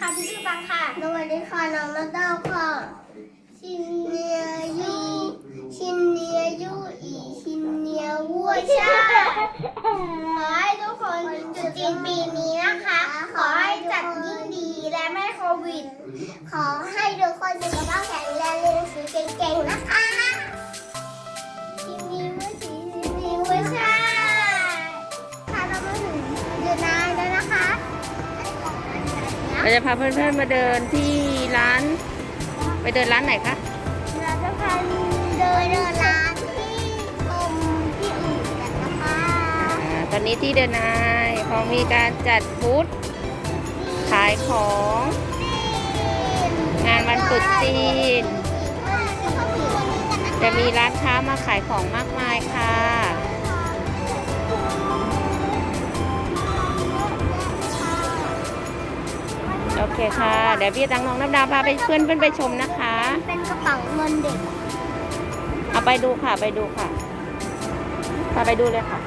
ค่ะพี่ชื่อบังค่ะ สวัสดีค่ะน้องนัดดาวค่ะ ชินเนียยูชินเนียยูอีชินเนียวัวชาขอให้ทุกคนจุดจีนปีนี้นะคะ ขอให้จัดยิ่งดีและไม่โควิด ขอใเราจะพาเพื่อนๆมาเดินที่ร้าน ไปเดินร้านไหนคะเราจะพาเดินเดินร้านที่ตรงที่อื่นกันนะคะอ่าตอนนี้ที่เดินนายเขามีการจัดบูธขายของงานวันตรุษจีน จะมีร้านค้ามาขายของมากมายค่ะ เคค่ะ เดี๋ยวพี่ตังน้องน้ำดาวพาไปเพื่อนเพื่อนไปชมนะคะ เป็นกระเป๋าเงินเด็ก เอาไปดูค่ะไปดูค่ะพาไปดูเลยค่ะ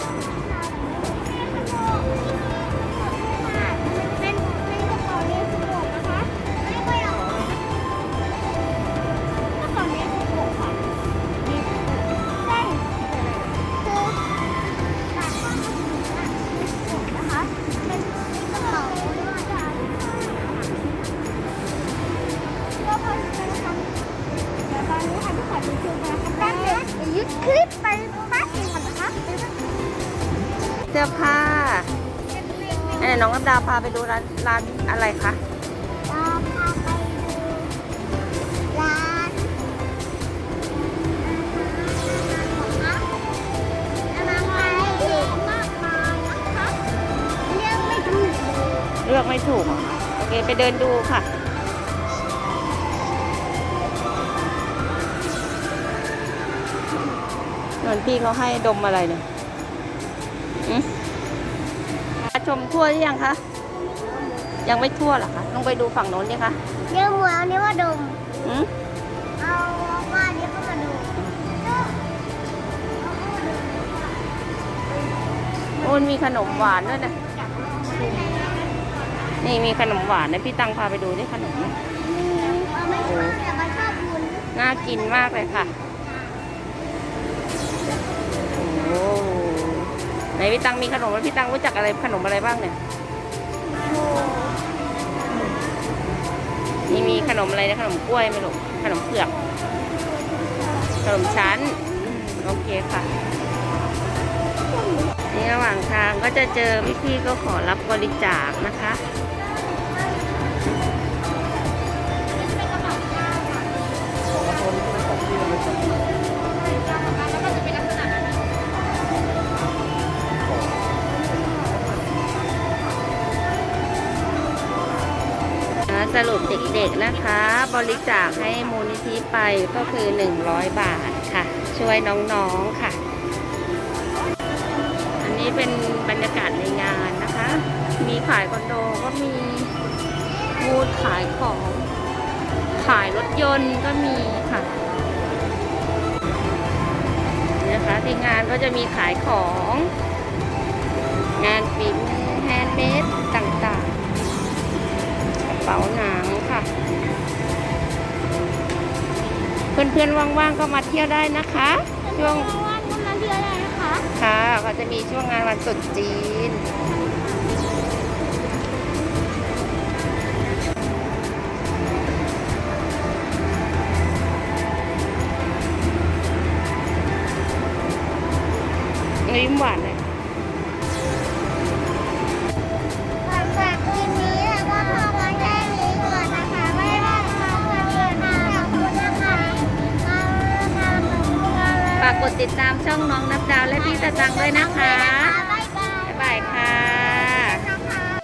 ยวตอนนี้ค่ะทุกคนดูคิวกันนะคะแป๊บเดียวเดี๋ยวยึดคลิปไปแป๊บเดียวก่อนนะคะเสื้อผ้าอันไหนน้องน้ำดาวพาไปดูร้านร้านอะไรคะเราพาไปดูร้านอาหารไทยมากมายนะคะเลือกไม่ถูกเลยเลือกไม่ถูกเหรอโอเค ไปเดินดูค่ะ มือนพี่เขาให้ดมอะไรเนี่ยอืมมาชมทั่วหรือยังคะ ยังไม่ทั่วเหรอคะลองไปดูฝั่งโน้นดิคะเนื้อหมูอันนี้ว่าดมอืมเอาว่าอันนี้ก็มาดูโอ้ยมีขนมหวานด้วยนะนี่มีขนมหวานนะพี่ตังพาไปดูดิขนมเนี่ยเอาไม่ชอบแต่มันชอบวุ้นน่ากินมากเลยค่ะ โอ้ ไหนพี่ตังมีขนมแล้วพี่ตังรู้จักอะไรขนมอะไรบ้างเนี่ยนี่มีขนมอะไรนะขนมกล้วยไหม่รู้ขนมเผือก ขนมชั้น โอเคค่ะ นี่ระหว่างทางก็จะเจอพี่ๆก็ขอรับบริจาคนะคะ สรุปเด็กๆนะคะ บริจาคให้มูลนิธิไปก็คือ 100 บาทค่ะ ช่วยน้องๆค่ะ อันนี้เป็นบรรยากาศในงานนะคะ มีขายคอนโดก็มีบูธขายของ ขายรถยนต์ก็มีค่ะนี่นะคะที่งานก็จะมีขายของ งานฝีมือแฮนด์เมดต่าง เป๋าหนังค่ะ เพื่อนๆว่างๆก็มาเที่ยวได้นะคะ ช่วงว่านก็มาเที่ยวได้นะคะค่ะเขาจะมีช่วงงานวันตรุษจีนยิ้มหวานเลยาเลยฝากกดติดตามช่องน้องนับดาวและพี่ตะตังด้วยนะคะ บ๊ายบายบ๊ายบายค่ะ